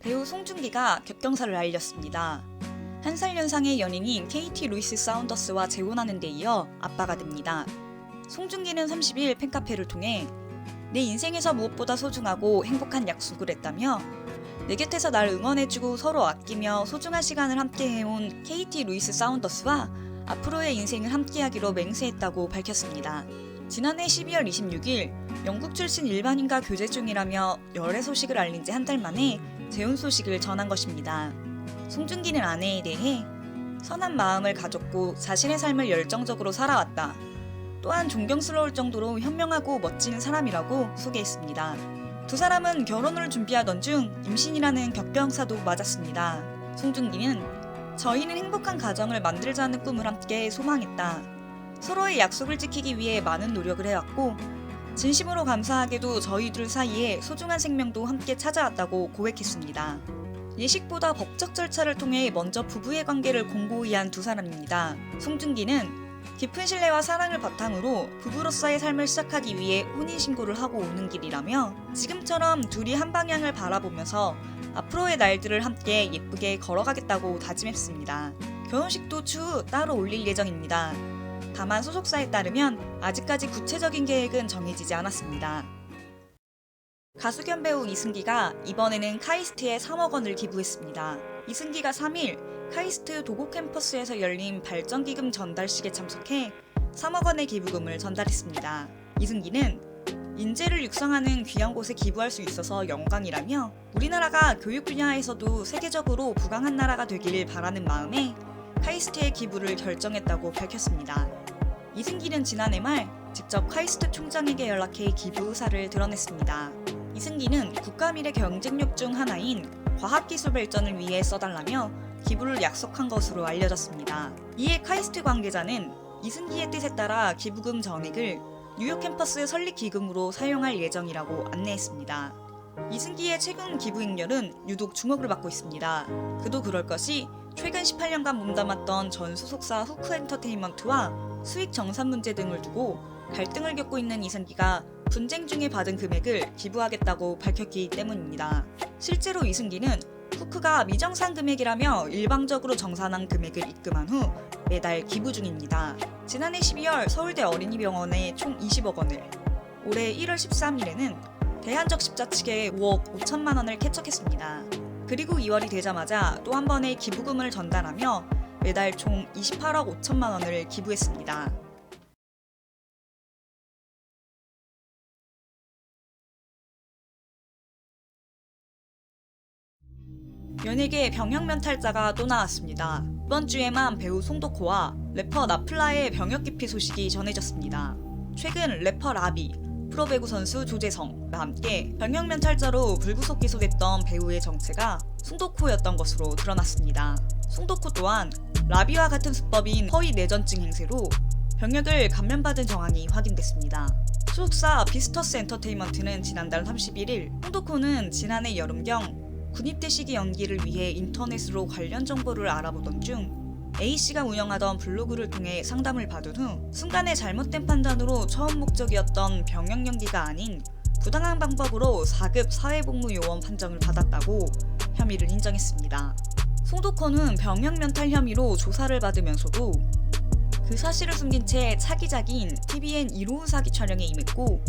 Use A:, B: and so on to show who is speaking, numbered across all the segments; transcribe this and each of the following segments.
A: 배우 송중기가 격경사를 알렸습니다. 한 살 연상의 연인인 KT 루이스 사운더스와 재혼하는 데 이어 아빠가 됩니다. 송중기는 30일 팬카페를 통해 내 인생에서 무엇보다 소중하고 행복한 약속을 했다며 내 곁에서 날 응원해주고 서로 아끼며 소중한 시간을 함께 해온 KT 루이스 사운더스와 앞으로의 인생을 함께하기로 맹세했다고 밝혔습니다. 지난해 12월 26일 영국 출신 일반인과 교제 중이라며 열애 소식을 알린 지 한 달 만에 재혼 소식을 전한 것입니다. 송중기는 아내에 대해 선한 마음을 가졌고 자신의 삶을 열정적으로 살아왔다. 또한 존경스러울 정도로 현명하고 멋진 사람이라고 소개했습니다. 두 사람은 결혼을 준비하던 중 임신이라는 격병사도 맞았습니다. 송중기는 저희는 행복한 가정을 만들자는 꿈을 함께 소망했다. 서로의 약속을 지키기 위해 많은 노력을 해왔고 진심으로 감사하게도 저희 둘 사이에 소중한 생명도 함께 찾아왔다고 고백했습니다. 예식보다 법적 절차를 통해 먼저 부부의 관계를 공고히 한 두 사람입니다. 송중기는 깊은 신뢰와 사랑을 바탕으로 부부로서의 삶을 시작하기 위해 혼인신고를 하고 오는 길이라며 지금처럼 둘이 한 방향을 바라보면서 앞으로의 날들을 함께 예쁘게 걸어가겠다고 다짐했습니다. 결혼식도 추후 따로 올릴 예정입니다. 다만 소속사에 따르면 아직까지 구체적인 계획은 정해지지 않았습니다. 가수 겸 배우 이승기가 이번에는 카이스트에 3억 원을 기부했습니다. 이승기가 3일 카이스트 도곡 캠퍼스에서 열린 발전기금 전달식에 참석해 3억 원의 기부금을 전달했습니다. 이승기는 인재를 육성하는 귀한 곳에 기부할 수 있어서 영광이라며 우리나라가 교육 분야에서도 세계적으로 부강한 나라가 되길 바라는 마음에 카이스트의 기부를 결정했다고 밝혔습니다. 이승기는 지난해 말 직접 카이스트 총장에게 연락해 기부 의사를 드러냈습니다. 이승기는 국가 미래 경쟁력 중 하나인 과학기술 발전을 위해 써달라며 기부를 약속한 것으로 알려졌습니다. 이에 카이스트 관계자는 이승기의 뜻에 따라 기부금 전액을 뉴욕 캠퍼스 설립 기금으로 사용할 예정이라고 안내했습니다. 이승기의 최근 기부 행렬은 유독 주목을 받고 있습니다. 그도 그럴 것이 최근 18년간 몸담았던 전 소속사 후크 엔터테인먼트와 수익 정산 문제 등을 두고 갈등을 겪고 있는 이승기가 분쟁 중에 받은 금액을 기부하겠다고 밝혔기 때문입니다. 실제로 이승기는 후크가 미정산 금액이라며 일방적으로 정산한 금액을 입금한 후 매달 기부 중입니다. 지난해 12월 서울대 어린이병원에 총 20억 원을, 올해 1월 13일에는 대한적 십자 측에 5억 5천만 원을 캐척했습니다. 그리고 2월이 되자마자 또 한 번의 기부금을 전달하며 매달 총 28억 5천만 원을 기부했습니다. 연예계 병역 면탈자가 또 나왔습니다. 이번 주에만 배우 송도코와 래퍼 나플라의 병역 기피 소식이 전해졌습니다. 최근 래퍼 라비, 프로배구 선수 조재성과 함께 병역 면탈자로 불구속 기소됐던 배우의 정체가 송도코였던 것으로 드러났습니다. 송도코 또한 라비와 같은 수법인 허위 내전증 행세로 병역을 감면받은 정황이 확인됐습니다. 소속사 비스터스 엔터테인먼트는 지난달 31일 송도코는 지난해 여름경 군입대 시기 연기를 위해 인터넷으로 관련 정보를 알아보던 중 A씨가 운영하던 블로그를 통해 상담을 받은 후 순간의 잘못된 판단으로 처음 목적이었던 병역 연기가 아닌 부당한 방법으로 4급 사회복무요원 판정을 받았다고 혐의를 인정했습니다. 송도커는 병역 면탈 혐의로 조사를 받으면서도 그 사실을 숨긴 채 차기작인 TVN 1호 사기 촬영에 임했고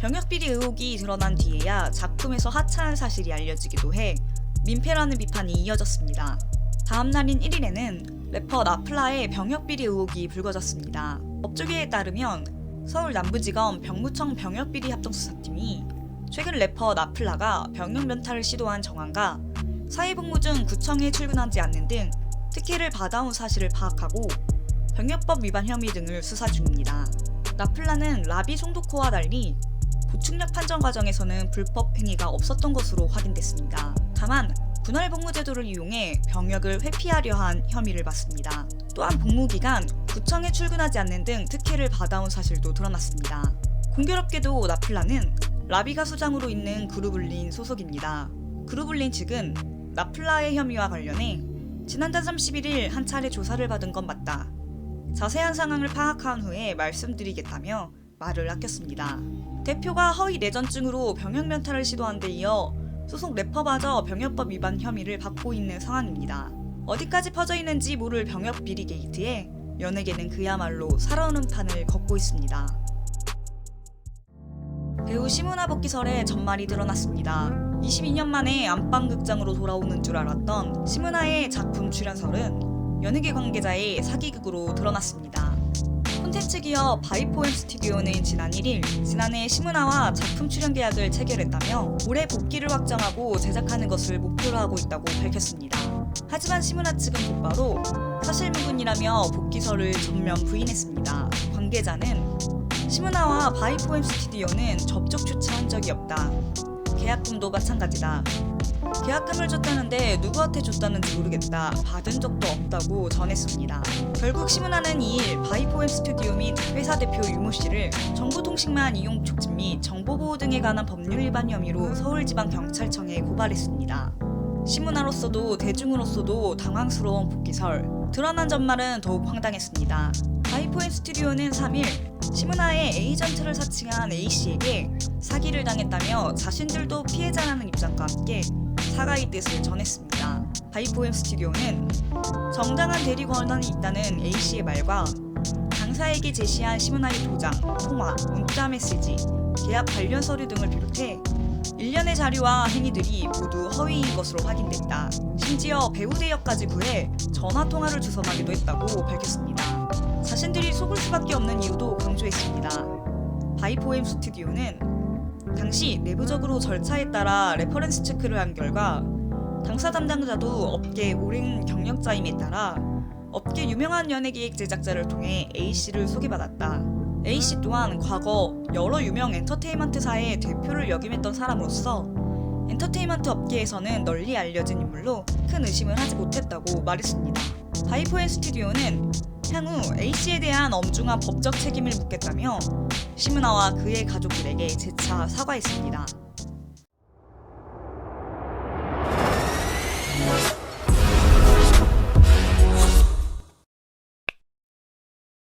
A: 병역 비리 의혹이 드러난 뒤에야 작품에서 하차한 사실이 알려지기도 해 민폐라는 비판이 이어졌습니다. 다음 날인 1일에는 래퍼 나플라의 병역 비리 의혹이 불거졌습니다. 업조계에 따르면 서울 남부지검 병무청 병역 비리 합동수사팀이 최근 래퍼 나플라가 병역 면탈을 시도한 정황과 사회복무 중 구청에 출근하지 않는 등 특혜를 받아온 사실을 파악하고 병역법 위반 혐의 등을 수사 중입니다. 나플라는 라비 송도코와 달리 보충력 판정 과정에서는 불법 행위가 없었던 것으로 확인됐습니다. 다만 분할 복무 제도를 이용해 병역을 회피하려 한 혐의를 받습니다. 또한 복무 기간 구청에 출근하지 않는 등 특혜를 받아온 사실도 드러났습니다. 공교롭게도 나플라는 라비가 수장으로 있는 그루블린 소속입니다. 그루블린 측은 나플라의 혐의와 관련해 지난달 31일 한 차례 조사를 받은 건 맞다. 자세한 상황을 파악한 후에 말씀드리겠다며 말을 아꼈습니다. 대표가 허위 내전증으로 병역 면탈을 시도한 데 이어 소속 래퍼마저 병역법 위반 혐의를 받고 있는 상황입니다. 어디까지 퍼져 있는지 모를 병역 비리 게이트에 연예계는 그야말로 살아오는 판을 걷고 있습니다. 배우 심은하 복귀설에 전말이 드러났습니다. 22년 만에 안방극장으로 돌아오는 줄 알았던 심은하의 작품 출연설은 연예계 관계자의 사기극으로 드러났습니다. 콘텐츠 기업 바이포엠 스튜디오는 지난 1일 지난해 심은하와 작품 출연 계약을 체결했다며 올해 복귀를 확정하고 제작하는 것을 목표로 하고 있다고 밝혔습니다. 하지만 심은하 측은 곧바로 사실무근이라며 복귀설을 전면 부인했습니다. 관계자는 심은하와 바이포엠 스튜디오는 접촉조차 한 적이 없다. 계약금도 마찬가지다. 계약금을 줬다는데 누구한테 줬다는지 모르겠다. 받은 적도 없다고 전했습니다. 결국 심은하는 2일 바이포엠 스튜디오 및 회사 대표 유모 씨를 정보통신망 이용 촉진 및 정보보호 등에 관한 법률 위반 혐의로 서울지방경찰청에 고발했습니다. 시문화로서도 대중으로서도 당황스러운 복귀설 드러난 전말은 더욱 황당했습니다. 바이포엠 스튜디오는 3일 시문화의 에이전트를 사칭한 A씨에게 사기를 당했다며 자신들도 피해자라는 입장과 함께 사과의 뜻을 전했습니다. 바이포엠 스튜디오는 정당한 대리 권한이 있다는 A씨의 말과 당사에게 제시한 시문화의 도장, 통화, 문자 메시지, 계약 관련 서류 등을 비롯해 일련의 자료와 행위들이 모두 허위인 것으로 확인됐다. 심지어 배우 대역까지 구해 전화 통화를 주선하기도 했다고 밝혔습니다. 자신들이 속을 수밖에 없는 이유도 강조했습니다. 바이포엠 스튜디오는 당시 내부적으로 절차에 따라 레퍼런스 체크를 한 결과 당사 담당자도 업계 오랜 경력자임에 따라 업계 유명한 연예기획 제작자를 통해 A씨를 소개받았다. A씨 또한 과거 여러 유명 엔터테인먼트사의 대표를 역임했던 사람으로서 엔터테인먼트 업계에서는 널리 알려진 인물로 큰 의심을 하지 못했다고 말했습니다. 바이포의 스튜디오는 향후 A씨에 대한 엄중한 법적 책임을 묻겠다며 시문화와 그의 가족들에게 재차 사과했습니다.